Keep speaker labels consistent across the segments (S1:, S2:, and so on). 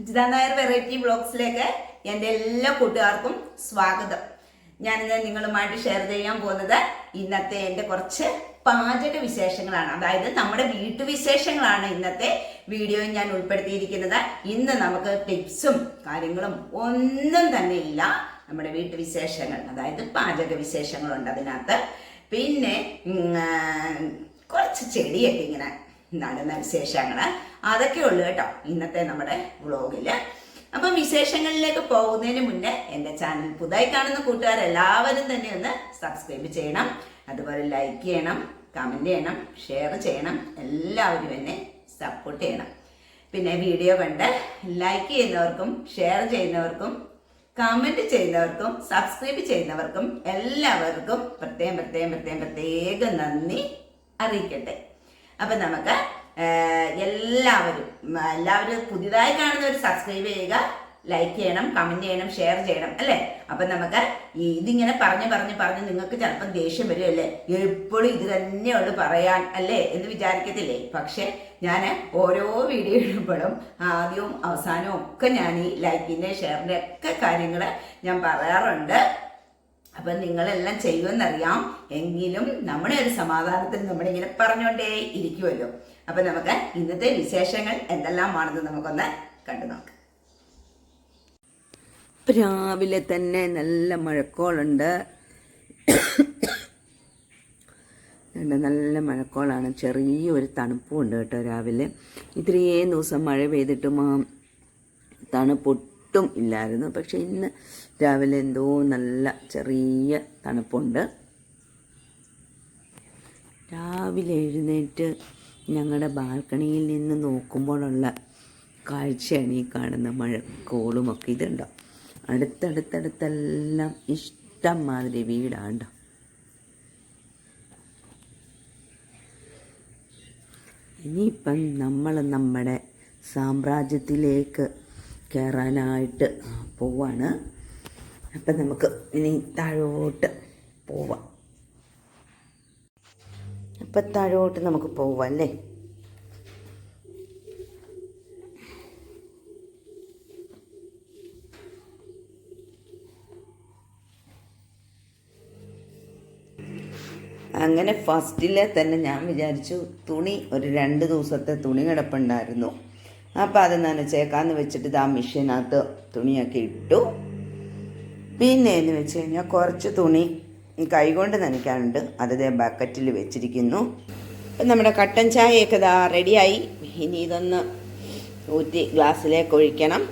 S1: Ajitha Nair variety ബ്ലോഗ്സിലേക്ക് എന്റെ എല്ലാ കൂട്ടുകാർക്കും സ്വാഗതം. ഞാനിന്ന് നിങ്ങളുമായിട്ട് ഷെയർ ചെയ്യാൻ പോകുന്നത് ഇന്നത്തെ എന്റെ കുറച്ച് പാചക വിശേഷങ്ങളാണ്. അതായത് നമ്മുടെ വീട്ടുവിശേഷങ്ങളാണ് ഇന്നത്തെ വീഡിയോ ഞാൻ ഉൾപ്പെടുത്തിയിരിക്കുന്നത്. ഇന്ന് നമുക്ക് ടിപ്സും കാര്യങ്ങളും ഒന്നും തന്നെ ഇല്ല. നമ്മുടെ വീട്ടു വിശേഷങ്ങൾ അതായത് പാചക വിശേഷങ്ങളുണ്ട് അതിനകത്ത്. പിന്നെ കുറച്ച് ചെടിയൊക്കെ ഇങ്ങനെ നടന്ന വിശേഷങ്ങൾ. അതൊക്കെ ഉള്ളു കേട്ടോ ഇന്നത്തെ നമ്മുടെ വ്ളോഗിൽ. അപ്പം വിശേഷങ്ങളിലേക്ക് പോകുന്നതിന് മുന്നേ എന്റെ ചാനൽ പുതുതായി കാണുന്ന കൂട്ടുകാരെല്ലാവരും തന്നെ ഒന്ന് സബ്സ്ക്രൈബ് ചെയ്യണം. അതുപോലെ ലൈക്ക് ചെയ്യണം കമന്റ് ചെയ്യണം ഷെയർ ചെയ്യണം. എല്ലാവരും എന്നെ സപ്പോർട്ട് ചെയ്യണം. പിന്നെ വീഡിയോ കണ്ട് ലൈക്ക് ചെയ്യുന്നവർക്കും ഷെയർ ചെയ്യുന്നവർക്കും കമന്റ് ചെയ്യുന്നവർക്കും സബ്സ്ക്രൈബ് ചെയ്യുന്നവർക്കും എല്ലാവർക്കും പ്രത്യേകം പ്രത്യേകം പ്രത്യേകം പ്രത്യേകം നന്ദി അറിയിക്കട്ടെ. അപ്പം നമുക്ക് എല്ലാവരും എല്ലാവരും പുതിയതായി കാണുന്നവർ സബ്സ്ക്രൈബ് ചെയ്യുക ലൈക്ക് ചെയ്യണം കമന്റ് ചെയ്യണം ഷെയർ ചെയ്യണം അല്ലേ? അപ്പം നമുക്ക് ഇതിങ്ങനെ പറഞ്ഞ് പറഞ്ഞ് പറഞ്ഞ് നിങ്ങൾക്ക് ചിലപ്പം ദേഷ്യം വരുമല്ലേ എപ്പോഴും ഇത് തന്നെയുള്ളു പറയാൻ അല്ലേ? എന്ന് വിചാരിക്കത്തില്ലേ? പക്ഷേ ഞാൻ ഓരോ വീഡിയോ ഇടുമ്പോഴും ആദ്യവും അവസാനവും ഒക്കെ ഞാൻ ഈ ലൈക്കിന്റെ ഷെയറിന്റെ ഒക്കെ കാര്യങ്ങൾ ഞാൻ പറയാറുണ്ട്. അപ്പം നിങ്ങളെല്ലാം ചെയ്യുമെന്നറിയാം. എങ്കിലും നമ്മുടെ ഒരു സമാധാനത്തിൽ നമ്മളിങ്ങനെ പറഞ്ഞുകൊണ്ടേ ഇരിക്കുമല്ലോ അപ്പം നമുക്ക് ഇന്നത്തെ വിശേഷങ്ങൾ എന്തെല്ലാമാണെന്ന് നമുക്കൊന്ന് കണ്ടു നോക്കാം.
S2: രാവിലെ തന്നെ നല്ല മഴക്കോളുണ്ട്. നല്ല മഴക്കോളാണ്. ചെറിയൊരു തണുപ്പും ഉണ്ട് കേട്ടോ രാവിലെ. ഇത്രയും ദിവസം മഴ പെയ്തിട്ടും ആ തണുപ്പൊട്ടും ഇല്ലായിരുന്നു. പക്ഷെ ഇന്ന് രാവിലെ എന്തോ നല്ല ചെറിയ തണുപ്പുണ്ട്. രാവിലെ എഴുന്നേറ്റ് ഞങ്ങളുടെ ബാൽക്കണിയിൽ നിന്ന് നോക്കുമ്പോഴുള്ള കാഴ്ചയാണ് ഈ കാണുന്ന മഴ മഴക്കോളുമൊക്കെ ഇതുണ്ടോ? അടുത്തടുത്തടുത്തെല്ലാം ഇഷ്ടം മാതിരി വീടാണ്ടോ? ഇനിയിപ്പം നമ്മൾ നമ്മുടെ സാമ്രാജ്യത്തിലേക്ക് കയറാനായിട്ട് പോവാണ്. അപ്പം നമുക്ക് ഇനി താഴോട്ട് പോവാം. അപ്പം താഴോട്ട് നമുക്ക് പോവാം അല്ലേ അങ്ങനെ ഫസ്റ്റിലെ തന്നെ ഞാൻ വിചാരിച്ചു തുണി ഒരു രണ്ട് ദിവസത്തെ തുണി കിടപ്പുണ്ടായിരുന്നു. അപ്പോൾ അത് നനച്ചേക്കാന്ന് വെച്ചിട്ട് ആ മെഷീനകത്ത് തുണിയൊക്കെ ഇട്ടു. പിന്നെ എന്ന് വെച്ച് കഴിഞ്ഞാൽ കുറച്ച് തുണി കൈകൊണ്ട് നനയ്ക്കാനുണ്ട്. അത് ദേ ബക്കറ്റിൽ വെച്ചിരിക്കുന്നു. ഇപ്പം നമ്മുടെ കട്ടൻ ചായയൊക്കെ ഇതാ റെഡിയായി ഇനി ഇതൊന്ന് ഊറ്റി ഗ്ലാസ്സിലേക്ക് ഒഴിക്കണം.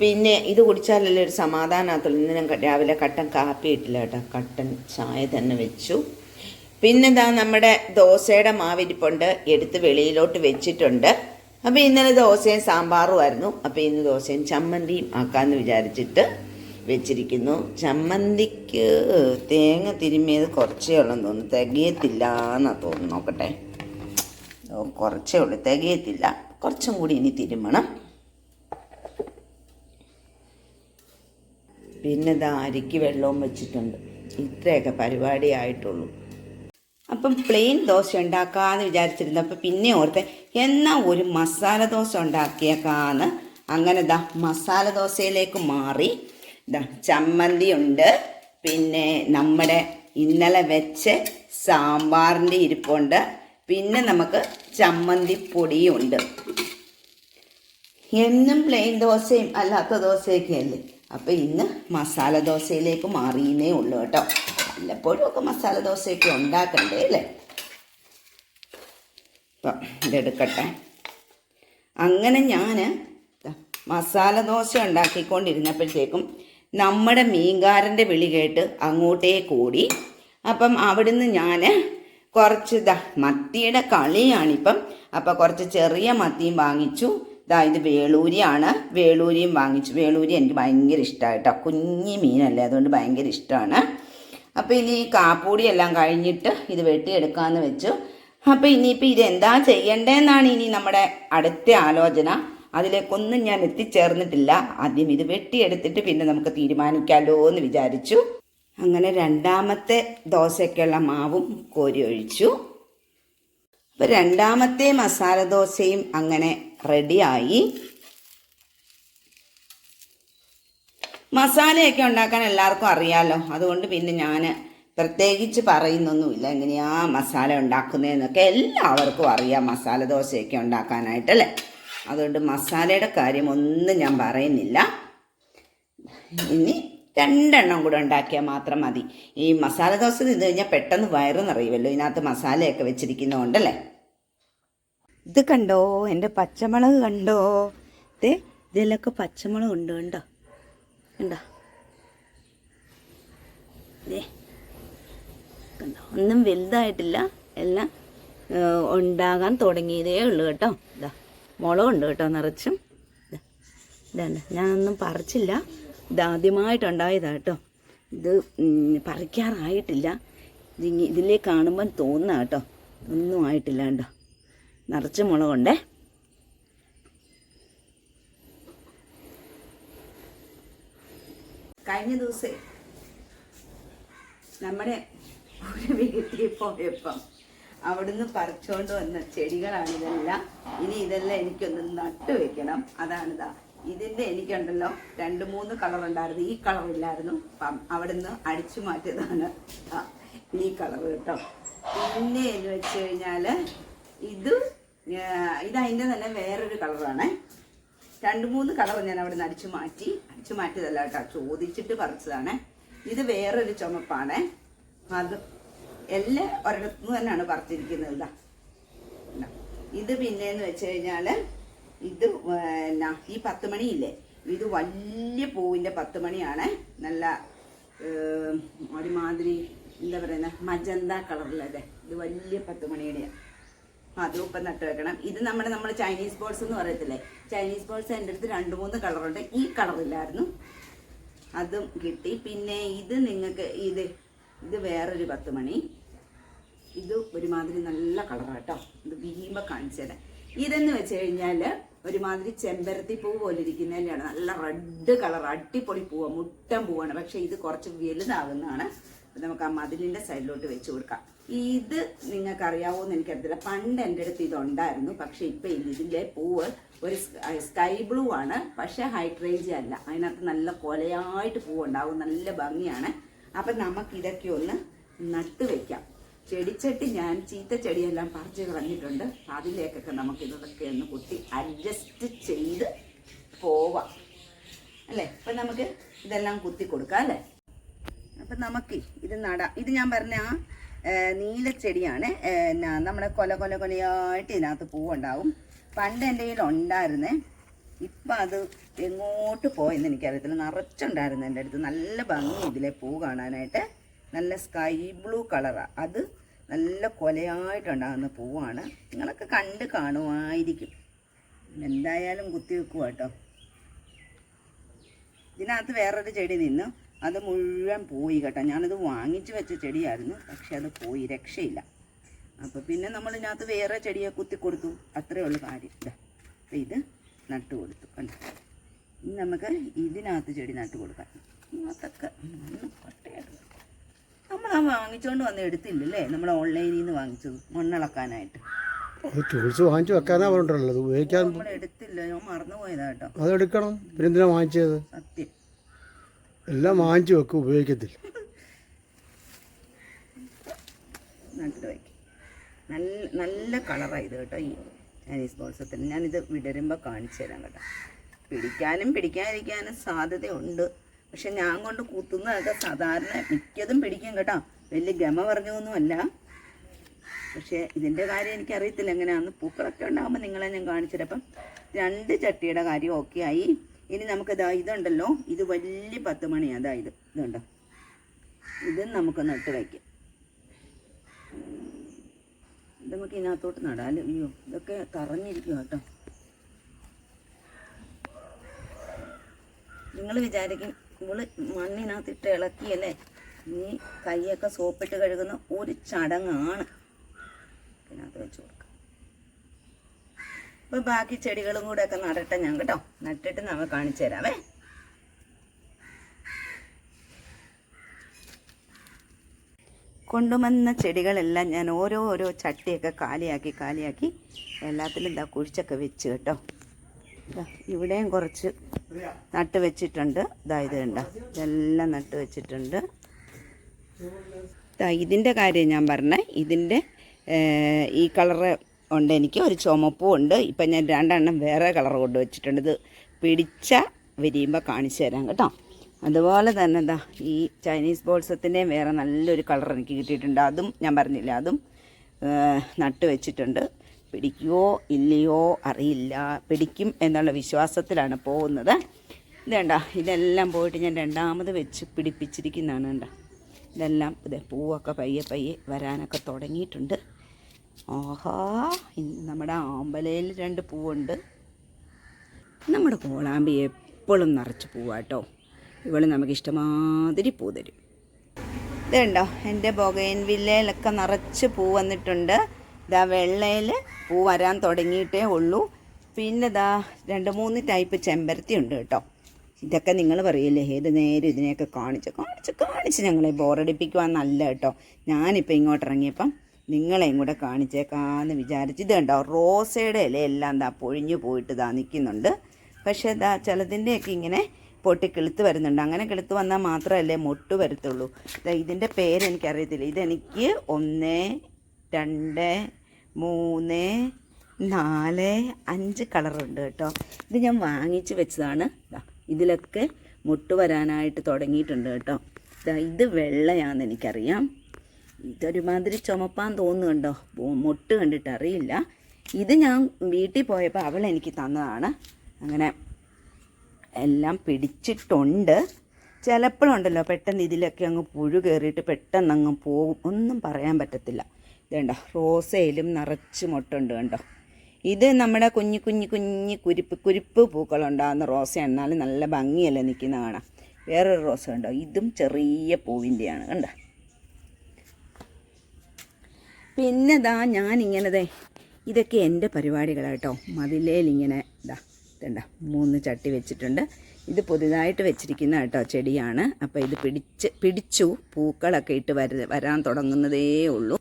S2: പിന്നെ ഇത് കുടിച്ചാലല്ലേ ഒരു സമാധാനമാകത്തുള്ളൂ ഇന്ന് രാവിലെ കട്ടൻ കാപ്പി ഇട്ടില്ല കേട്ടോ. കട്ടൻ ചായ തന്നെ വെച്ചു. പിന്നെന്താ നമ്മുടെ ദോശയുടെ മാവിരിപ്പുണ്ട്. എടുത്ത് വെളിയിലോട്ട് വെച്ചിട്ടുണ്ട്. അപ്പോൾ ഇന്നലെ ദോശയും സാമ്പാറുമായിരുന്നു അപ്പോൾ ഇന്ന് ദോശയും ചമ്മന്തിയും ആക്കാമെന്ന് വിചാരിച്ചിട്ട് വെച്ചിരിക്കുന്നു. ചമ്മന്തിക്ക് തേങ്ങ തിരുമ്മിയത് കുറച്ചേ ഉള്ളെന്ന് തോന്നുന്നു. തികയത്തില്ല എന്നാണ് തോന്നുന്നു. നോക്കട്ടെ. കുറച്ചേ ഉള്ളൂ. തികയത്തില്ല. കുറച്ചും കൂടി ഇനി തിരുമണം. പിന്നെ ദാ അരിക്ക് വെള്ളവും വെച്ചിട്ടുണ്ട്. ഇത്രയൊക്കെ പരിപാടി ആയിട്ടുള്ളൂ അപ്പം പ്ലെയിൻ ദോശ ഉണ്ടാക്കാമെന്ന് വിചാരിച്ചിരുന്നു. അപ്പം പിന്നെ ഓർത്തെ എന്നാൽ ഒരു മസാല ദോശ ഉണ്ടാക്കിയേക്കാന്ന്. അങ്ങനെ ദാ മസാല ദോശയിലേക്ക് മാറി. ദാ ചമ്മന്തി ഉണ്ട് പിന്നെ നമ്മുടെ ഇന്നലെ വെച്ച സാമ്പാറിന്റെ ഇരിപ്പുണ്ട്. പിന്നെ നമുക്ക് ചമ്മന്തി പൊടിയും ഉണ്ട് എന്നും പ്ലെയിൻ ദോശയും അല്ലാത്ത ദോശയൊക്കെ അല്ലേ? അപ്പം ഇന്ന് മസാല ദോശയിലേക്ക് മാറിയേ ഉള്ളൂ കേട്ടോ. വല്ലപ്പോഴും ഒക്കെ മസാല ദോശയൊക്കെ ഉണ്ടാക്കണ്ടേ അല്ലേ? അപ്പം ഇതെടുക്കട്ടെ അങ്ങനെ ഞാൻ മസാല ദോശ ഉണ്ടാക്കിക്കൊണ്ടിരുന്നപ്പോഴത്തേക്കും നമ്മുടെ മീൻകാരന്റെ വിളി കേട്ട് അങ്ങോട്ടേ കൂടി. അപ്പം അവിടുന്ന് ഞാൻ കുറച്ച് ദാ മത്തിയുടെ കളിയാണിപ്പം. അപ്പം കുറച്ച് ചെറിയ മത്തിയും വാങ്ങിച്ചു. ദാ ഇത് വേളൂരിയാണ്. വേളൂരിയും വാങ്ങിച്ചു. വേളൂരി എനിക്ക് ഭയങ്കര ഇഷ്ടമാണ് കേട്ടോ കുഞ്ഞി മീനല്ലേ അതുകൊണ്ട് ഭയങ്കര ഇഷ്ടമാണ് അപ്പോൾ ഇനി കാപ്പൂടി എല്ലാം കഴിഞ്ഞിട്ട് ഇത് വെട്ടിയെടുക്കാമെന്ന് വെച്ചു. അപ്പോൾ ഇനിയിപ്പോൾ ഇതെന്താ ചെയ്യേണ്ടതെന്നാണ് ഇനി നമ്മുടെ അടുത്ത ആലോചന. അതിലേക്കൊന്നും ഞാൻ എത്തിച്ചേർന്നിട്ടില്ല. ആദ്യം ഇത് വെട്ടിയെടുത്തിട്ട് പിന്നെ നമുക്ക് തീരുമാനിക്കാമല്ലോ എന്ന് വിചാരിച്ചു. അങ്ങനെ രണ്ടാമത്തെ ദോശയ്ക്കുള്ള മാവും കോരി ഒഴിച്ചു. അപ്പോൾ രണ്ടാമത്തെ മസാല ദോശയും അങ്ങനെ റെഡിയായി. മസാലയൊക്കെ ഉണ്ടാക്കാൻ എല്ലാവർക്കും അറിയാലോ. അതുകൊണ്ട് പിന്നെ ഞാൻ പ്രത്യേകിച്ച് പറയുന്നൊന്നുമില്ല. എങ്ങനെയാ മസാല ഉണ്ടാക്കുന്നതെന്നൊക്കെ എല്ലാവർക്കും അറിയാം. മസാല ദോശയൊക്കെ ഉണ്ടാക്കാനായിട്ടല്ലേ അതുകൊണ്ട് മസാലയുടെ കാര്യം ഒന്നും ഞാൻ പറയുന്നില്ല. ഇനി രണ്ടെണ്ണം കൂടെ ഉണ്ടാക്കിയാൽ മാത്രം മതി. ഈ മസാല ദോശ തിന്നു കഴിഞ്ഞാൽ പെട്ടെന്ന് വയറ് നിറയുമല്ലോ. ഇതിനകത്ത് മസാലയൊക്കെ വെച്ചിരിക്കുന്നതുകൊണ്ടല്ലേ ഇത് കണ്ടോ? എന്റെ പച്ചമുളക് കണ്ടോ? ദേ ഇതിലൊക്കെ പച്ചമുളക് ഉണ്ട് കണ്ടോ? കണ്ടോ? കണ്ടോ? ഒന്നും വലുതായിട്ടില്ല. എല്ലാം ഉണ്ടാകാൻ തുടങ്ങിയതേ ഉള്ളൂ കേട്ടോ. ഇതാ മുളകുണ്ട് കേട്ടോ നിറച്ചും. ഇതാ ഇതാണ് ഞാനൊന്നും പറിച്ചില്ല. ഇതാദ്യമായിട്ടുണ്ടായതാണ് കേട്ടോ. ഇത് പറിക്കാറായിട്ടില്ല. ഇതിലേ കാണുമ്പം തോന്നുക കേട്ടോ. ഒന്നും ആയിട്ടില്ല കേട്ടോ. നിറച്ച് മുളകുണ്ടേ. കഴിഞ്ഞ ദിവസം നമ്മുടെ ഒരു വീട്ടിൽ പോയപ്പം അവിടുന്ന് പറിച്ചുകൊണ്ട് വന്ന ചെടികളാണ് ഇതെല്ലാം ഇനി ഇതെല്ലാം എനിക്കൊന്ന് നട്ടു വെക്കണം. അതാണിതാ ഇതിന്റെ എനിക്കുണ്ടല്ലോ രണ്ട് മൂന്ന് കളർ ഉണ്ടായിരുന്നു. ഈ കളർ ഇല്ലായിരുന്നു. അപ്പം നിന്ന് അടിച്ചു മാറ്റിയതാണ്. ഈ കളർ കേട്ടോ. പിന്നെ എന്ന് വെച്ച് കഴിഞ്ഞാൽ ഇത് ഇത് അതിന്റെ തന്നെ വേറൊരു കളറാണ് രണ്ട് മൂന്ന് കളർ ഞാൻ അവിടെ നിന്ന് അടിച്ചു മാറ്റി. അടിച്ചു മാറ്റിയതല്ല കേട്ടോ. ചോദിച്ചിട്ട് പറിച്ചതാണ്. ഇത് വേറൊരു ചുമപ്പാണ്. അത് എല്ലാം ഒരിടത്തു നിന്ന് തന്നെയാണ് പറിച്ചിരിക്കുന്നത്. ഇതാ ഇതാ. പിന്നെന്ന് വെച്ച് കഴിഞ്ഞാൽ ഇത് എന്നാ ഈ പത്ത് മണിയില്ലേ? ഇത് വലിയ പൂവിന്റെ പത്ത് മണിയാണ്. നല്ല ഒരുമാതിരി എന്താ പറയുന്ന മജന്ത കളറിലല്ലേ? ഇത് വലിയ പത്ത് മണിയുടെയാണ് അതും ഇപ്പം നട്ട് വെക്കണം. ഇത് നമ്മുടെ നമ്മൾ ചൈനീസ് ബോൾസ് എന്ന് പറയത്തില്ലേ? ചൈനീസ് ബോൾസ് എന്റെ അടുത്ത് രണ്ട് മൂന്ന് കളറുണ്ട്. ഈ കളറില്ലായിരുന്നു. അതും കിട്ടി. പിന്നെ ഇത് നിങ്ങൾക്ക് ഇത് ഇത് വേറൊരു പത്ത് മണി. ഇത് ഒരുമാതിരി നല്ല കളറാട്ടോ. ഇത് വിരിയുമ്പോൾ കാണിച്ചത് ഇതെന്ന് വെച്ച് കഴിഞ്ഞാൽ ഒരുമാതിരി ചെമ്പരത്തി പൂ പോലെ ഇരിക്കുന്നതിന്റെയാണ് നല്ല റെഡ് കളർ അടിപൊളി പൂവ്. മുട്ടൻ പൂവാണ്. പക്ഷേ ഇത് കുറച്ച് വലുതാകുന്നതാണ് നമുക്ക് ആ മതിലിന്റെ സൈഡിലോട്ട് വെച്ച് കൊടുക്കാം. ഇത് നിങ്ങൾക്ക് അറിയാവോന്ന് എനിക്കറിയത്തില്ല. പണ്ട് എന്റെ അടുത്ത് ഇതുണ്ടായിരുന്നു. പക്ഷെ ഇപ്പം ഇതിന്റെ പൂവ് ഒരു സ്കൈ ബ്ലൂ ആണ്. പക്ഷെ ഹൈഡ്രേജ അല്ല. അതിനകത്ത് നല്ല കൊലയായിട്ട് പൂവുണ്ടാവും. നല്ല ഭംഗിയാണ്. അപ്പം നമുക്ക് ഇതൊക്കെ ഒന്ന് നട്ട് വെക്കാം. ചെടിച്ചട്ടി ഞാൻ ചീത്ത ചെടിയെല്ലാം പറിച്ച് കളഞ്ഞിട്ടുണ്ട്. അതിലേക്കൊക്കെ നമുക്ക് ഇതൊക്കെ ഒന്ന് കുത്തി അഡ്ജസ്റ്റ് ചെയ്ത് പോവാം. അല്ലേ? അപ്പം നമുക്ക് ഇതെല്ലാം കുത്തി കൊടുക്കാം അല്ലേ? അപ്പം നമുക്ക് ഇത് നടാം. ഇത് ഞാൻ പറഞ്ഞ ആ നീല നീലച്ചെടിയാണ് എന്നാ നമ്മുടെ കൊല കൊല കൊലയായിട്ട് ഇതിനകത്ത് പൂവുണ്ടാവും. പണ്ട് എന്റെ കയ്യിൽ ഉണ്ടായിരുന്നേ. ഇപ്പം അത് എങ്ങോട്ട് പോയെന്ന് എനിക്കറിയത്തില്ല. നിറച്ചുണ്ടായിരുന്നു എന്റെ അടുത്ത്. നല്ല ഭംഗി ഇതിലെ പൂ കാണാനായിട്ട്. നല്ല സ്കൈ ബ്ലൂ കളറാണ് അത് നല്ല കൊലയായിട്ടുണ്ടാകുന്ന പൂവാണ്. നിങ്ങളൊക്കെ കണ്ട് കാണുമായിരിക്കും. എന്തായാലും കുത്തി വെക്കുക കേട്ടോ ഇതിനകത്ത് വേറൊരു ചെടി നിന്ന്. അത് മുഴുവൻ പോയി കേട്ടോ. ഞാനത് വാങ്ങിച്ചു വെച്ച ചെടിയായിരുന്നു പക്ഷെ അത് പോയി. രക്ഷയില്ല. അപ്പോൾ പിന്നെ നമ്മൾ ഇതിനകത്ത് വേറെ ചെടിയെ കുത്തി കൊടുത്തു. അത്രേ ഉള്ളൂ കാര്യം. ഇതാ അപ്പോൾ ഇത് നട്ടു കൊടുത്തു കണ്ടോ? ഇനി നമുക്ക് ഇതിനകത്ത് ചെടി നട്ടു കൊടുക്കാം. അതൊക്കെ മണ്ണ് നമ്മൾ ആ വാങ്ങിച്ചുകൊണ്ട് വന്ന് എടുത്തില്ലല്ലേ? നമ്മൾ ഓൺലൈനിൽ നിന്ന് വാങ്ങിച്ചത് മണ്ണിളക്കാനായിട്ട്.
S3: അത് ടൂൾസ് വാങ്ങിച്ചു വെക്കാനാ പറഞ്ഞിട്ടുള്ളത്. ഉപയോഗിക്കാൻ
S2: നമ്മൾ എടുത്തില്ല. ഞാൻ മറന്നുപോയതാ കേട്ടോ.
S3: അതെടുക്കണം പിന്നെ എന്തിനാ വാങ്ങിച്ചത്?
S2: സത്യം.
S3: എല്ലാം വാങ്ങിച്ചു വെക്കും ഉപയോഗിക്കത്തില്ല.
S2: നട്ട് വയ്ക്കും നല്ല നല്ല കളറാണ് ഇത് കേട്ടോ ഈ ചൈനീസ് ബോൾസത്തിന് ഞാനിത് വിടരുമ്പോൾ കാണിച്ചു തരാം കേട്ടോ. പിടിക്കാനും പിടിക്കാതിരിക്കാനും സാധ്യതയുണ്ട്. പക്ഷെ ഞാൻ കൊണ്ട് കുത്തുന്നതൊക്കെ സാധാരണ മിക്കതും പിടിക്കും കേട്ടോ. വലിയ ഗമ പറഞ്ഞൊന്നുമല്ല പക്ഷേ ഇതിന്റെ കാര്യം എനിക്കറിയത്തില്ല എങ്ങനെയാണെന്ന് പൂക്കളൊക്കെ ഉണ്ടാകുമ്പോൾ നിങ്ങളെ ഞാൻ അപ്പം രണ്ട് ചട്ടിയുടെ കാര്യം ഓക്കെ ആയി. ഇനി നമുക്ക് ഇതാ ഇതുണ്ടല്ലോ. ഇത് വലിയ പത്ത് മണി അതാ ഇത് ഇതുണ്ടോ? ഇത് നമുക്ക് നട്ട് വയ്ക്കാം ഇത് നമുക്ക് ഇതിനകത്തോട്ട് നടാലോ അയ്യോ ഇതൊക്കെ തറഞ്ഞിരിക്കും കേട്ടോ. നിങ്ങൾ വിചാരിക്കും ഇവൾ മണ്ണിനകത്തിട്ട് ഇളക്കിയല്ലേ? ഇനി കൈയൊക്കെ സോപ്പിട്ട് കഴുകുന്ന ഒരു ചടങ്ങാണ്. ഇതിനകത്ത് വെച്ച് കൊടുക്കാം. അപ്പോൾ ബാക്കി ചെടികളും കൂടെ ഒക്കെ നടട്ടെ ഞാൻ കേട്ടോ. നട്ടിട്ട് നമ്മൾ കാണിച്ചു തരാമേ കൊണ്ടുവന്ന ചെടികളെല്ലാം ഞാൻ ഓരോ ഓരോ ചട്ടിയൊക്കെ കാലിയാക്കി കാലിയാക്കി എല്ലാത്തിലും ഇതാ കുഴിച്ചൊക്കെ വെച്ച് കേട്ടോ. ഇവിടെയും കുറച്ച് നട്ട് വെച്ചിട്ടുണ്ട്. ഇതാ ഇത് കണ്ട? ഇതെല്ലാം നട്ട് വെച്ചിട്ടുണ്ട്. ദാ ഇതിന്റെ കാര്യം ഞാൻ പറഞ്ഞേ. ഇതിന്റെ ഈ കളറ് ഉണ്ട് എനിക്ക്. ഒരു ചുമപ്പും ഉണ്ട്. ഇപ്പം ഞാൻ രണ്ടെണ്ണം വേറെ കളർ കൊണ്ട് വെച്ചിട്ടുണ്ട്. ഇത് പിടിച്ച വിരിയുമ്പോൾ കാണിച്ചു തരാം കേട്ടോ. അതുപോലെ തന്നെ എന്താ ഈ ചൈനീസ് ബോൾസത്തിന്റെയും വേറെ നല്ലൊരു കളർ എനിക്ക് കിട്ടിയിട്ടുണ്ട്. അതും ഞാൻ പറഞ്ഞില്ല അതും നട്ട് വെച്ചിട്ടുണ്ട്. പിടിക്കുമോ ഇല്ലയോ അറിയില്ല. പിടിക്കും എന്നുള്ള വിശ്വാസത്തിലാണ് പോകുന്നത്. ഇത് കണ്ട ഇതെല്ലാം പോയിട്ട് ഞാൻ രണ്ടാമത് വെച്ച് പിടിപ്പിച്ചിരിക്കുന്നതാണ് കണ്ട. ഇതെല്ലാം ഇത് പൂവൊക്കെ പയ്യെ പയ്യെ വരാനൊക്കെ തുടങ്ങിയിട്ടുണ്ട്. ഓഹാ നമ്മുടെ ആമ്പലയിൽ രണ്ട് പൂവുണ്ട്. നമ്മുടെ കോളാമ്പി എപ്പോഴും നിറച്ച് പൂവാട്ടോ ഇവൾ നമുക്ക് ഇഷ്ടമാതിരി പൂ തരും. ഇതുണ്ടോ എന്റെ ബൊഗൈൻ വില്ലയിലൊക്കെ നിറച്ച് പൂ വന്നിട്ടുണ്ട്. ഇതാ വെള്ളയിൽ പൂ വരാൻ തുടങ്ങിയിട്ടേ ഉള്ളൂ. പിന്നെ ഇതാ രണ്ട് മൂന്ന് ടൈപ്പ് ചെമ്പരത്തി ഉണ്ട് കേട്ടോ. ഇതൊക്കെ നിങ്ങൾ പറയില്ലേ ഏത് നേരം ഇതിനെയൊക്കെ കാണിച്ച് കാണിച്ച് കാണിച്ച് ഞങ്ങളെ ബോറടിപ്പിക്കുവാന്നല്ല കേട്ടോ. ഞാനിപ്പോൾ ഇങ്ങോട്ട് ഇറങ്ങിയപ്പം നിങ്ങളെയും കൂടെ കാണിച്ചേക്കാന്ന് വിചാരിച്ച് ഇത് കണ്ടോ റോസയുടെ ഇലയെല്ലാം ഇതാ പൊഴിഞ്ഞു പോയിട്ട് ഇതാ നിൽക്കുന്നുണ്ട്. പക്ഷേ ഇതാ ചിലതിന്റെയൊക്കെ ഇങ്ങനെ പൊട്ടി കിളുത്ത് വരുന്നുണ്ട്. അങ്ങനെ കിളുത്ത് വന്നാൽ മാത്രമല്ലേ മൊട്ട് വരത്തുള്ളൂ. ഇതിന്റെ പേരെനിക്കറിയത്തില്ല. ഇതെനിക്ക് ഒന്ന് രണ്ട് മൂന്ന് നാല് അഞ്ച് കളറുണ്ട് കേട്ടോ. ഇത് ഞാൻ വാങ്ങിച്ച് വെച്ചതാണ്. ഇതിലൊക്കെ മുട്ട് വരാനായിട്ട് തുടങ്ങിയിട്ടുണ്ട് കേട്ടോ. ഇത് വെള്ളയാണെന്ന് എനിക്കറിയാം. ഇതൊരുമാതിരി ചുമപ്പാൻ തോന്നുന്നുണ്ടോ? മുട്ട് കണ്ടിട്ട് അറിയില്ല. ഇത് ഞാൻ വീട്ടിൽ പോയപ്പോൾ അവൾ എനിക്ക് തന്നതാണ്. അങ്ങനെ എല്ലാം പിടിച്ചിട്ടുണ്ട്. ചിലപ്പോഴുണ്ടല്ലോ പെട്ടെന്ന് ഇതിലൊക്കെ അങ്ങ് പുഴു കയറിയിട്ട് പെട്ടെന്ന് അങ്ങ് പോകും. ഒന്നും പറയാൻ പറ്റത്തില്ല. ഇതുണ്ടോ റോസയിലും നിറച്ച് മുട്ടുണ്ട് കണ്ടോ. ഇത് നമ്മുടെ കുഞ്ഞു കുഞ്ഞു കുഞ്ഞു കുരിപ്പ് കുരിപ്പ് പൂക്കളുണ്ടാകുന്ന റോസ എന്നാലും നല്ല ഭംഗിയല്ലേ നിൽക്കുന്ന കാണാം. വേറൊരു റോസ ഉണ്ടോ ഇതും ചെറിയ പൂവിന്റെയാണ് കണ്ടോ. പിന്നെ ഇതാ ഞാനിങ്ങനതേ ഇതൊക്കെ എന്റെ പരിപാടികളാട്ടോ മതിലേൽ ഇങ്ങനെ ഇതാ ഇതുണ്ട മൂന്ന് ചട്ടി വെച്ചിട്ടുണ്ട്. ഇത് പുതുതായിട്ട് വെച്ചിരിക്കുന്ന കേട്ടോ ചെടിയാണ്. അപ്പോൾ ഇത് പിടിച്ച് പിടിച്ചു പൂക്കളൊക്കെ ഇട്ട് വര വരാൻ തുടങ്ങുന്നതേ ഉള്ളൂ.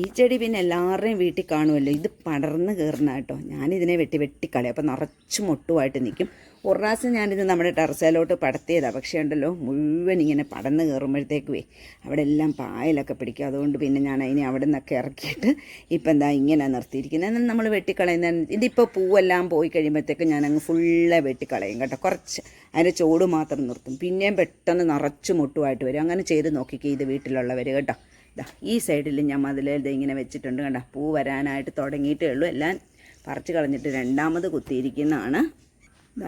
S2: ഈ ചെടി പിന്നെ എല്ലാവരുടെയും വീട്ടിൽ കാണുമല്ലോ. ഇത് പടർന്ന് കയറുന്ന കേട്ടോ. ഞാനിതിനെ വെട്ടി വെട്ടിക്കളയും അപ്പോൾ നിറച്ച് മൊട്ടുമായിട്ട് നിൽക്കും ഒരു പ്രാവശ്യം ഞാനിത് നമ്മുടെ ടെറസയിലോട്ട് പടത്തിയതാണ് പക്ഷേ ഉണ്ടല്ലോ മുഴുവൻ ഇങ്ങനെ പടന്ന് കയറുമ്പോഴത്തേക്കുവേ അവിടെ എല്ലാം പായലൊക്കെ പിടിക്കും. അതുകൊണ്ട് പിന്നെ ഞാൻ അതിനെ അവിടെ നിന്നൊക്കെ ഇറക്കിയിട്ട് ഇപ്പം എന്താ ഇങ്ങനെ നിർത്തിയിരിക്കുന്നത്. എന്നാൽ നമ്മൾ വെട്ടിക്കളയുന്ന ഇതിപ്പോൾ പൂവെല്ലാം പോയി കഴിയുമ്പോഴത്തേക്ക് ഞാൻ അങ്ങ് ഫുള്ളെ വെട്ടിക്കളയും കേട്ടോ. കുറച്ച് അതിന്റെ ചോട് മാത്രം നിർത്തും. പിന്നെയും പെട്ടെന്ന് നിറച്ച് മുട്ടുമായിട്ട് വരും. അങ്ങനെ ചെയ്ത് നോക്കിക്കേ ഇത് വീട്ടിലുള്ളവർ കേട്ടോ. ഈ സൈഡിൽ ഞാൻ മതിലേത് ഇങ്ങനെ വെച്ചിട്ടുണ്ട് കണ്ട പൂ വരാനായിട്ട് തുടങ്ങിയിട്ടേ ഉള്ളൂ. എല്ലാം പറിച്ച് കളഞ്ഞിട്ട് രണ്ടാമത് കുത്തിയിരിക്കുന്നതാണ്.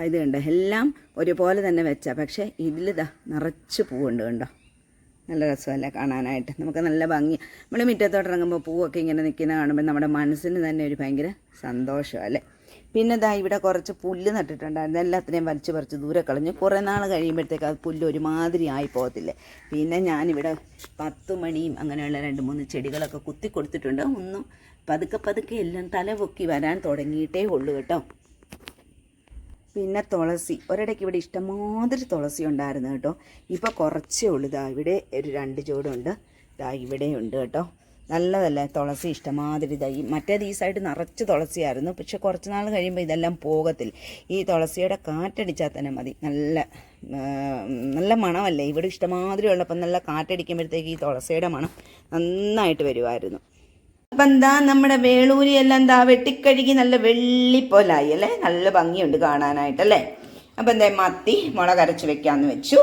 S2: ഇത് കണ്ടോ എല്ലാം ഒരുപോലെ തന്നെ വെച്ചാൽ പക്ഷേ ഇതിൽ ഇതാ നിറച്ച് പൂവുണ്ട് കണ്ടോ. നല്ല രസമല്ലേ കാണാനായിട്ട്. നമുക്ക് നല്ല ഭംഗി. നമ്മൾ മുറ്റത്തോട്ട് ഇറങ്ങുമ്പോൾ പൂവൊക്കെ ഇങ്ങനെ നിൽക്കുന്ന കാണുമ്പോൾ നമ്മുടെ മനസ്സിന് തന്നെ ഒരു ഭയങ്കര സന്തോഷമല്ലേ പിന്നെ ഇതാ ഇവിടെ കുറച്ച് പുല്ല് നട്ടിട്ടുണ്ടായിരുന്നു. എല്ലാത്തിനെയും വലിച്ചു പറിച്ച് ദൂരെ കളഞ്ഞു. കുറേ നാൾ കഴിയുമ്പോഴത്തേക്ക് അത് പുല്ല് ഒരുമാതിരി ആയി പോകത്തില്ലേ? പിന്നെ ഞാനിവിടെ പത്ത് മണിയും അങ്ങനെയുള്ള രണ്ട് മൂന്ന് ചെടികളൊക്കെ കുത്തി കൊടുത്തിട്ടുണ്ട്. ഒന്നും പതുക്കെ പതുക്കെ എല്ലാം തല പൊക്കി വരാൻ തുടങ്ങിയിട്ടേ ഉള്ളൂ കേട്ടോ. പിന്നെ തുളസി. ഒരിടയ്ക്ക് ഇവിടെ ഇഷ്ടമാതിരി തുളസി ഉണ്ടായിരുന്നു കേട്ടോ. ഇപ്പോൾ കുറച്ചേ ഉള്ളൂ. ഇതാ ഇവിടെ ഒരു രണ്ട് ചൂടുണ്ട് ഇതാ ഇവിടെയുണ്ട് കേട്ടോ. നല്ലതല്ലേ? തുളസി ഇഷ്ടമാതിരി തൈ. മറ്റേത് ഈ സൈഡ് നിറച്ച് തുളസിയായിരുന്നു. പക്ഷെ കുറച്ച് നാൾ കഴിയുമ്പോൾ ഇതെല്ലാം പോകത്തില്ല. ഈ തുളസിയുടെ കാറ്റടിച്ചാൽ തന്നെ മതി. നല്ല നല്ല മണമല്ലേ? ഇവിടെ ഇഷ്ടമാതിരി ഉള്ളപ്പം നല്ല കാറ്റടിക്കുമ്പോഴത്തേക്ക് ഈ തുളസിയുടെ മണം നന്നായിട്ട് വരുമായിരുന്നു അപ്പം എന്താ നമ്മുടെ വേളൂരി എല്ലാം എന്താ വെട്ടിക്കഴുകി നല്ല വെള്ളിപ്പോലായി അല്ലേ? നല്ല ഭംഗിയുണ്ട് കാണാനായിട്ടല്ലേ? അപ്പം എന്താ മത്തി മുളക് അരച്ച് വെക്കാമെന്ന് വെച്ചു.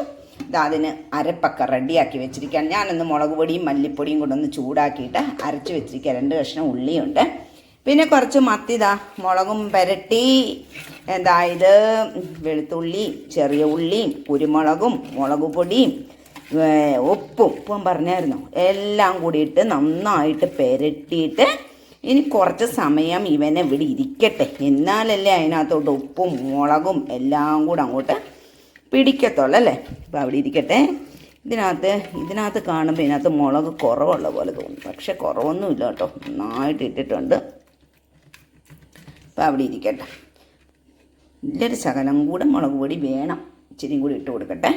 S2: ഇതാ അതിന് അരപ്പൊക്കെ റെഡിയാക്കി വെച്ചിരിക്കുകയാണ്. ഞാനൊന്ന് മുളക് പൊടിയും മല്ലിപ്പൊടിയും കൊണ്ടൊന്ന് ചൂടാക്കിയിട്ട് അരച്ച് വെച്ചിരിക്കുക. രണ്ട് കഷ്ണം ഉള്ളിയുണ്ട്. പിന്നെ കുറച്ച് മത്തിതാ മുളകും പുരട്ടി എന്താ ഇത് വെളുത്തുള്ളി ചെറിയ ഉള്ളിയും കുരുമുളകും മുളക് പൊടിയും ഉപ്പും ഉപ്പും പറഞ്ഞായിരുന്നു. എല്ലാം കൂടിയിട്ട് നന്നായിട്ട് പെരട്ടിയിട്ട് ഇനി കുറച്ച് സമയം ഇവനെ ഇവിടെ ഇരിക്കട്ടെ. എന്നാലല്ലേ അതിനകത്തോട്ട് ഉപ്പും മുളകും എല്ലാം കൂടെ അങ്ങോട്ട് പിടിക്കത്തുള്ളൂ അല്ലേ? അപ്പോൾ അവിടെ ഇരിക്കട്ടെ. ഇതിനകത്ത് ഇതിനകത്ത് കാണുമ്പോൾ ഇതിനകത്ത് മുളക് കുറവുള്ള പോലെ തോന്നും. പക്ഷെ കുറവൊന്നുമില്ല കേട്ടോ. നന്നായിട്ട് ഇട്ടിട്ടുണ്ട്. അപ്പോൾ അവിടെ ഇരിക്കട്ടെ. ഇതിലൊരു ശകലം കൂടെ മുളക് പൊടി വേണം. ഇച്ചിരിയും കൂടി ഇട്ട് കൊടുക്കട്ടെ.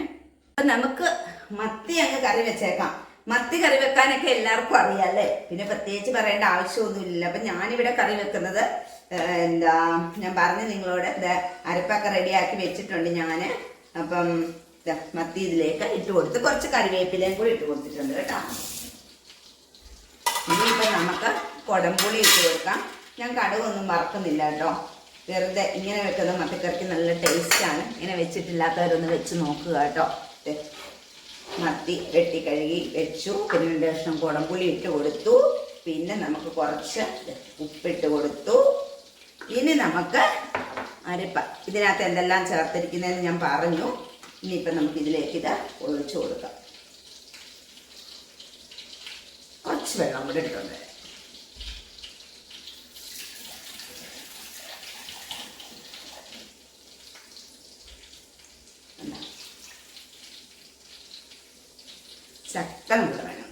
S2: അപ്പം നമുക്ക് മത്തി അങ്ങ് കറി വെച്ചേക്കാം. മത്തി കറി വെക്കാനൊക്കെ എല്ലാവർക്കും അറിയാം അല്ലേ? പിന്നെ പ്രത്യേകിച്ച് പറയേണ്ട ആവശ്യമൊന്നുമില്ല അപ്പം ഞാനിവിടെ കറി വെക്കുന്നത് എന്താ ഞാൻ പറഞ്ഞു നിങ്ങളോട് ഇത് അരപ്പൊക്കെ റെഡിയാക്കി വെച്ചിട്ടുണ്ട് ഞാൻ അപ്പം മത്തി ഇതിലേക്ക് ഇട്ട് കൊടുത്ത് കുറച്ച് കറിവേപ്പിലയും കൂടി ഇട്ട് കൊടുത്തിട്ടുണ്ട് കേട്ടോ. ഇനി ഇപ്പം നമുക്ക് കുടംപുളി ഇട്ട് കൊടുക്കാം. ഞാൻ കടുകൊന്നും മറക്കുന്നില്ല കേട്ടോ. വെറുതെ ഇങ്ങനെ വെക്കുന്ന മത്തിക്കറിക്ക് നല്ല ടേസ്റ്റാണ് ഇങ്ങനെ വെച്ചിട്ടില്ലാത്തവരൊന്ന് വെച്ച് നോക്കുക കേട്ടോ. മത്തി വെട്ടി കഴുകി വെച്ചു. പിന്നെ രണ്ട് കഷ്ണം കുടംപുളി ഇട്ട് കൊടുത്തു. പിന്നെ നമുക്ക് കുറച്ച് ഉപ്പിട്ട് കൊടുത്തു. ഇനി നമുക്ക് അരിപ്പ. ഇതിനകത്ത് എന്തെല്ലാം ചേർത്തിരിക്കുന്നതെന്ന് ഞാൻ പറഞ്ഞു. ഇനിയിപ്പം നമുക്ക് ഇതിലേക്ക് ഇത് ഒഴിച്ചു കൊടുക്കാം. കുറച്ച് വെള്ളം കൂടെ ഇട്ടുണ്ട്? ശക്തം കൂടെ വേണം.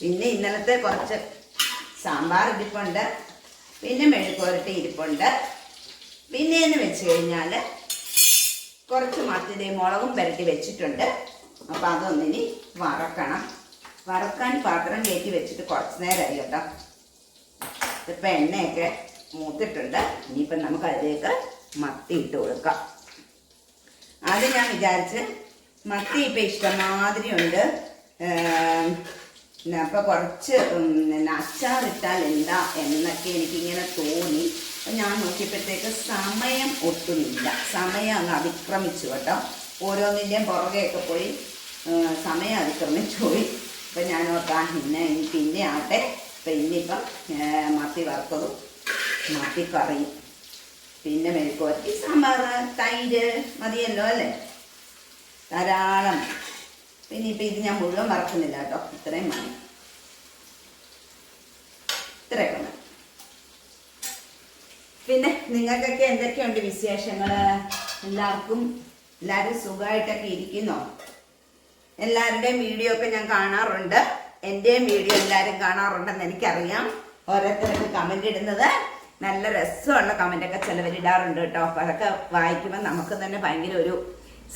S2: പിന്നെ ഇന്നലത്തെ കുറച്ച് സാമ്പാർ ഇരിപ്പുണ്ട് പിന്നെ മെഴുക്കുരട്ടി ഇരിപ്പുണ്ട് പിന്നെ എന്ന് വെച്ച് കഴിഞ്ഞാൽ കുറച്ച് മത്തിന്റെ മുളകും പുരട്ടി വെച്ചിട്ടുണ്ട്. അപ്പം അതൊന്നിനി വറക്കണം. വറക്കാൻ പാത്രം കയറ്റി വെച്ചിട്ട് കുറച്ച് നേരമായി കേട്ടോ. ഇപ്പം എണ്ണയൊക്കെ മൂത്തിട്ടുണ്ട്. ഇനിയിപ്പം നമുക്ക് അതിലേക്ക് മത്തി ഇട്ട് കൊടുക്കാം. അത് ഞാൻ വിചാരിച്ച് മത്തി ഇപ്പം ഇഷ്ടമാതിരി ഉണ്ട്. അപ്പോൾ കുറച്ച് പിന്നെ അച്ചാറിട്ടാൽ എന്താ എന്നൊക്കെ എനിക്കിങ്ങനെ തോന്നി. അപ്പം ഞാൻ നോക്കിയപ്പോഴത്തേക്ക് സമയം ഒട്ടുമില്ല സമയം അങ്ങ് അതിക്രമിച്ചു കേട്ടോ. ഓരോന്നിന്റെയും പുറകെയൊക്കെ പോയി സമയം അതിക്രമിച്ചു പോയി. അപ്പം ഞാൻ ഓർത്താ ഇന്ന ഇനി പിന്നെ ആട്ടെ അപ്പം ഇന്നിപ്പം മത്തി വറുത്തതും മത്തി കറിയും പിന്നെ മെഴുക്കുവരട്ടി സാമ്പാർ തൈര് മതിയല്ലോ അല്ലേ? ധാരാളം. പിന്നെ ഇപ്പം ഇത് ഞാൻ മുഴുവൻ വറക്കുന്നില്ല കേട്ടോ. ഇത്രയും മതി. ഇത്രയൊക്കെ മതി. പിന്നെ നിങ്ങൾക്കൊക്കെ എന്തൊക്കെയുണ്ട് വിശേഷങ്ങൾ എല്ലാവർക്കും എല്ലാവരും സുഖമായിട്ടൊക്കെ ഇരിക്കുന്നോ? എല്ലാവരുടെയും വീഡിയോ ഒക്കെ ഞാൻ കാണാറുണ്ട്. എന്റെയും വീഡിയോ എല്ലാവരും കാണാറുണ്ടെന്ന് എനിക്കറിയാം. ഓരോരുത്തരൊക്കെ കമന്റ് ഇടുന്നത് നല്ല രസമുള്ള കമന്റൊക്കെ ചിലവരിടാറുണ്ട് കേട്ടോ. അപ്പോൾ അതൊക്കെ വായിക്കുമ്പോൾ നമുക്ക് തന്നെ ഭയങ്കര ഒരു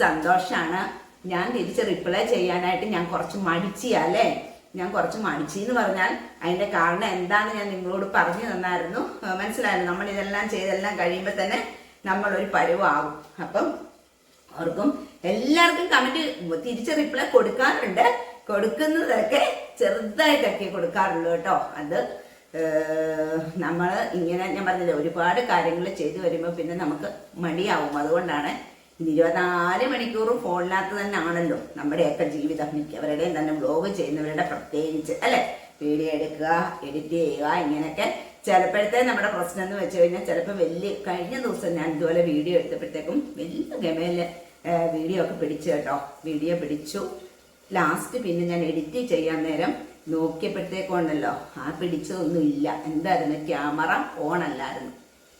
S2: സന്തോഷമാണ് ഞാൻ തിരിച്ച് റിപ്ലൈ ചെയ്യാനായിട്ട് ഞാൻ കുറച്ച് മടിച്ചിയല്ലേ ഞാൻ കുറച്ച് മടിച്ചി എന്ന് പറഞ്ഞാൽ അതിന്റെ കാരണം എന്താണ് ഞാൻ നിങ്ങളോട് പറഞ്ഞു തന്നായിരുന്നു. മനസ്സിലായിരുന്നു നമ്മൾ ഇതെല്ലാം ചെയ്തെല്ലാം കഴിയുമ്പോൾ തന്നെ നമ്മളൊരു പരുവാകും. അപ്പം അവർക്കും എല്ലാവർക്കും കമന്റ് തിരിച്ച് റിപ്ലൈ കൊടുക്കാറുണ്ട്. കൊടുക്കുന്നതൊക്കെ ചെറുതായിട്ടൊക്കെ കൊടുക്കാറുള്ളൂ കേട്ടോ. അത് നമ്മൾ ഇങ്ങനെ ഞാൻ പറഞ്ഞില്ലേ ഒരുപാട് കാര്യങ്ങൾ ചെയ്തു വരുമ്പോൾ പിന്നെ നമുക്ക് മടിയാവും. അതുകൊണ്ടാണ് ഇരുപത്തിനാല് മണിക്കൂറും ഫോണിനകത്ത് തന്നെ ആണല്ലോ നമ്മുടെയൊക്കെ ജീവിതം. മിക്കവരുടെയും തന്നെ വ്ലോഗ് ചെയ്യുന്നവരുടെ പ്രത്യേകിച്ച് അല്ലെ? വീഡിയോ എടുക്കുക എഡിറ്റ് ചെയ്യുക ഇങ്ങനെയൊക്കെ. ചിലപ്പോഴത്തെ നമ്മുടെ പ്രശ്നം എന്ന് വെച്ച് കഴിഞ്ഞാൽ ചിലപ്പോൾ വലിയ കഴിഞ്ഞ ദിവസം ഞാൻ ഇതുപോലെ വീഡിയോ എടുത്തപ്പോഴത്തേക്കും വലിയ ഗമേലെ വീഡിയോ ഒക്കെ പിടിച്ചു കേട്ടോ. വീഡിയോ പിടിച്ചു. ലാസ്റ്റ് പിന്നെ ഞാൻ എഡിറ്റ് ചെയ്യാൻ നേരം നോക്കിയപ്പോഴത്തേക്കുണ്ടല്ലോ ആ പിടിച്ചതൊന്നും ഇല്ല എന്തായിരുന്നു ക്യാമറ ഓൺ അല്ലായിരുന്നു.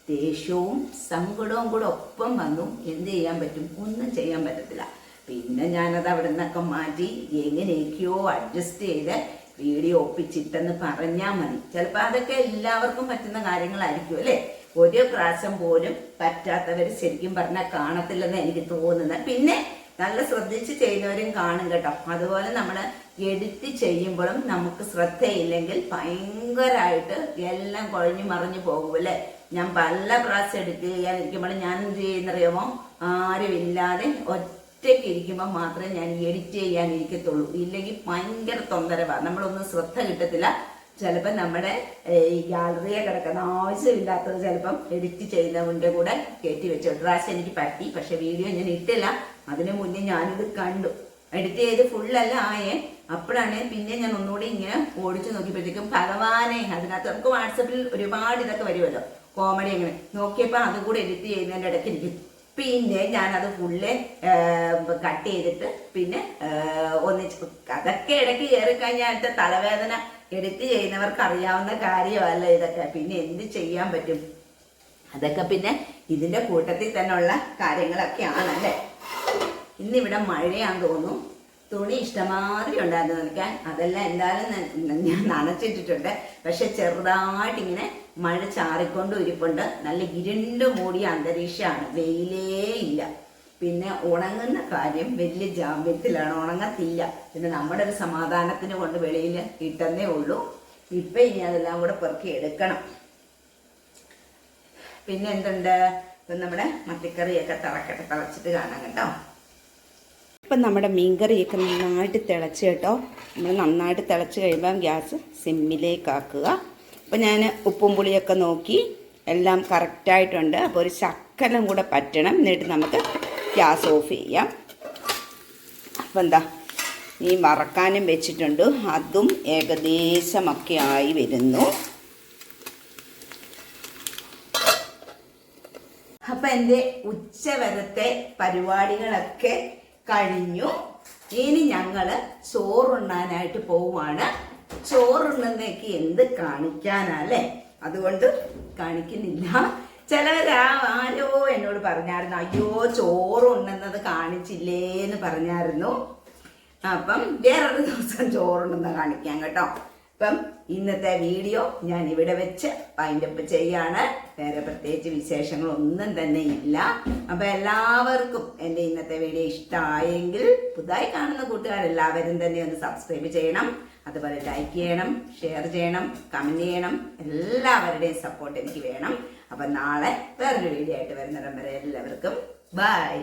S2: ദേഷ്യവും സങ്കടവും കൂടെ ഒപ്പം വന്നു എന്ത് ചെയ്യാൻ പറ്റും? ഒന്നും ചെയ്യാൻ പറ്റത്തില്ല. പിന്നെ ഞാനത് അവിടെ നിന്നൊക്കെ മാറ്റി എങ്ങനെയൊക്കെയോ അഡ്ജസ്റ്റ് ചെയ്ത് വീഡിയോ ഒപ്പിച്ചിട്ടെന്ന് പറഞ്ഞാൽ മതി. ചിലപ്പോൾ അതൊക്കെ എല്ലാവർക്കും പറ്റുന്ന കാര്യങ്ങളായിരിക്കും അല്ലേ? ഒരു പ്രാവശ്യം പോലും പറ്റാത്തവർ ശരിക്കും പറഞ്ഞാൽ കാണത്തില്ലെന്ന് എനിക്ക് തോന്നുന്നത്. പിന്നെ നല്ല ശ്രദ്ധിച്ച് ചെയ്യുന്നവരും കാണും കേട്ടോ. അതുപോലെ നമ്മൾ എഡിറ്റ് ചെയ്യുമ്പോഴും നമുക്ക് ശ്രദ്ധയില്ലെങ്കിൽ ഭയങ്കരമായിട്ട് എല്ലാം കുഴഞ്ഞു മറിഞ്ഞു പോകും അല്ലേ? ഞാൻ പല പ്രാവശ്യം എഡിറ്റ് ചെയ്യാനിരിക്കുമ്പോൾ ഞാൻ എന്ത് ചെയ്യുന്നറിയാമോ? ആരുമില്ലാതെ ഒറ്റയ്ക്ക് ഇരിക്കുമ്പോൾ മാത്രമേ ഞാൻ എഡിറ്റ് ചെയ്യാനിരിക്കത്തുള്ളൂ ഇല്ലെങ്കിൽ ഭയങ്കര തൊന്തരവാണ് നമ്മളൊന്നും ശ്രദ്ധ കിട്ടത്തില്ല. ചിലപ്പോൾ നമ്മുടെ ഈ ഗാലറിയെ കിടക്കുന്ന ആവശ്യമില്ലാത്തത് ചിലപ്പം എഡിറ്റ് ചെയ്യുന്നതിന്റെ കൂടെ കയറ്റി വെച്ചു. ഒരു പ്രാവശ്യം എനിക്ക് പറ്റി പക്ഷെ വീഡിയോ ഞാൻ ഇട്ടില്ല. അതിനു മുന്നേ ഞാനിത് കണ്ടു. എഡിറ്റ് ചെയ്ത് ഫുള്ളല്ല ആയേ. അപ്പോഴാണ് പിന്നെ ഞാൻ ഒന്നുകൂടി ഇങ്ങനെ ഓടിച്ചു നോക്കിയപ്പോഴത്തേക്കും ഭഗവാനെ അതിനകത്ത് നമുക്ക് വാട്സപ്പിൽ ഒരുപാട് ഇതൊക്കെ വരുമല്ലോ. കോമഡി അങ്ങനെ. നോക്കിയപ്പോൾ അതും കൂടെ എഡിറ്റ് ചെയ്യുന്നതിന്റെ ഇടയ്ക്ക് ഇരിക്കും പിന്നെ ഞാനത് ഫുള്ള് കട്ട് ചെയ്തിട്ട് പിന്നെ ഒന്നിച്ച് അതൊക്കെ ഇടയ്ക്ക് കയറി കഴിഞ്ഞാൽ തലവേദന എഡിറ്റ് ചെയ്യുന്നവർക്ക് അറിയാവുന്ന കാര്യമല്ല ഇതൊക്കെ. പിന്നെ എന്ത് ചെയ്യാൻ പറ്റും? അതൊക്കെ പിന്നെ ഇതിന്റെ കൂട്ടത്തിൽ തന്നെയുള്ള കാര്യങ്ങളൊക്കെ അല്ലേ ഇന്നിവിടെ മഴയാന്ന് തോന്നുന്നു. തുണി ഇഷ്ടമാതിരി ഉണ്ടായിരുന്നു നിൽക്കാൻ അതെല്ലാം എന്തായാലും ഞാൻ നനച്ചിട്ടിട്ടുണ്ട്. പക്ഷെ ചെറുതായിട്ട് ഇങ്ങനെ മഴ ചാറിക്കൊണ്ട് ഇരിപ്പുണ്ട്. നല്ല ഇരുണ്ട് മൂടിയ അന്തരീക്ഷമാണ്. വെയിലേ ഇല്ല. പിന്നെ ഉണങ്ങുന്ന കാര്യം വലിയ ജാമ്യത്തിലാണ്. ഉണങ്ങത്തില്ല. പിന്നെ നമ്മുടെ ഒരു സമാധാനത്തിന് കൊണ്ട് വെളിയിൽ ഇട്ടെന്നേ ഉള്ളൂ. ഇപ്പൊ ഇനി അതെല്ലാം കൂടെ പെറുക്കി എടുക്കണം. പിന്നെ എന്തുണ്ട്? ഇപ്പം നമ്മുടെ മത്തിക്കറിയൊക്കെ തിളക്കട്ടെ തിളച്ചിട്ട് കാണാം കേട്ടോ.
S4: ഇപ്പം നമ്മുടെ മീൻകറിയൊക്കെ നന്നായിട്ട് തിളച്ച് കേട്ടോ. നമ്മൾ നന്നായിട്ട് തിളച്ച് കഴിയുമ്പോൾ ഗ്യാസ് സിമ്മിലേക്കാക്കുക അപ്പം ഞാൻ ഉപ്പും പുളിയൊക്കെ നോക്കി എല്ലാം കറക്റ്റായിട്ടുണ്ട് അപ്പോൾ ഒരു ശക്കലം കൂടെ പറ്റണം. എന്നിട്ട് നമുക്ക് ഗ്യാസ് ഓഫ് ചെയ്യാം. അപ്പം എന്താ ഈ വറക്കാനും വെച്ചിട്ടുണ്ട്. അതും ഏകദേശമൊക്കെ ആയി വരുന്നു.
S2: അപ്പം എന്റെ ഉച്ചവരത്തെ പരിപാടികളൊക്കെ കഴിഞ്ഞു. ഇനി ഞങ്ങൾ ചോറുണ്ണാനായിട്ട് പോവുകയാണ് ചോറുണ്ണുന്നേക്ക് എന്ത് കാണിക്കാനല്ലേ? അതുകൊണ്ട് കാണിക്കുന്നില്ല. ചിലവരാ ആരോ എന്നോട് പറഞ്ഞായിരുന്നു അയ്യോ ചോറുണ്ണുന്നത് കാണിച്ചില്ലേ എന്ന് പറഞ്ഞായിരുന്നു. അപ്പം വേറൊരു ദിവസം ചോറുണ്ടെന്ന് കാണിക്കാം കേട്ടോ. അപ്പം ഇന്നത്തെ വീഡിയോ ഞാൻ ഇവിടെ വെച്ച് വൈൻഡപ്പ് ചെയ്യാണ്. വേറെ പ്രത്യേകിച്ച് വിശേഷങ്ങളൊന്നും തന്നെ ഇല്ല. അപ്പൊ എല്ലാവർക്കും എന്റെ ഇന്നത്തെ വീഡിയോ ഇഷ്ടമായെങ്കിൽ പുതുതായി കാണുന്ന കൂട്ടുകാരെല്ലാവരും തന്നെ ഒന്ന് സബ്സ്ക്രൈബ് ചെയ്യണം. അതുപോലെ ലൈക്ക് ചെയ്യണം ഷെയർ ചെയ്യണം കമന്റ് ചെയ്യണം. എല്ലാവരുടെയും സപ്പോർട്ട് എനിക്ക് വേണം. അപ്പൊ നാളെ വേറൊരു വീഡിയോ ആയിട്ട് വരുന്നിടം വരെ എല്ലാവർക്കും ബൈ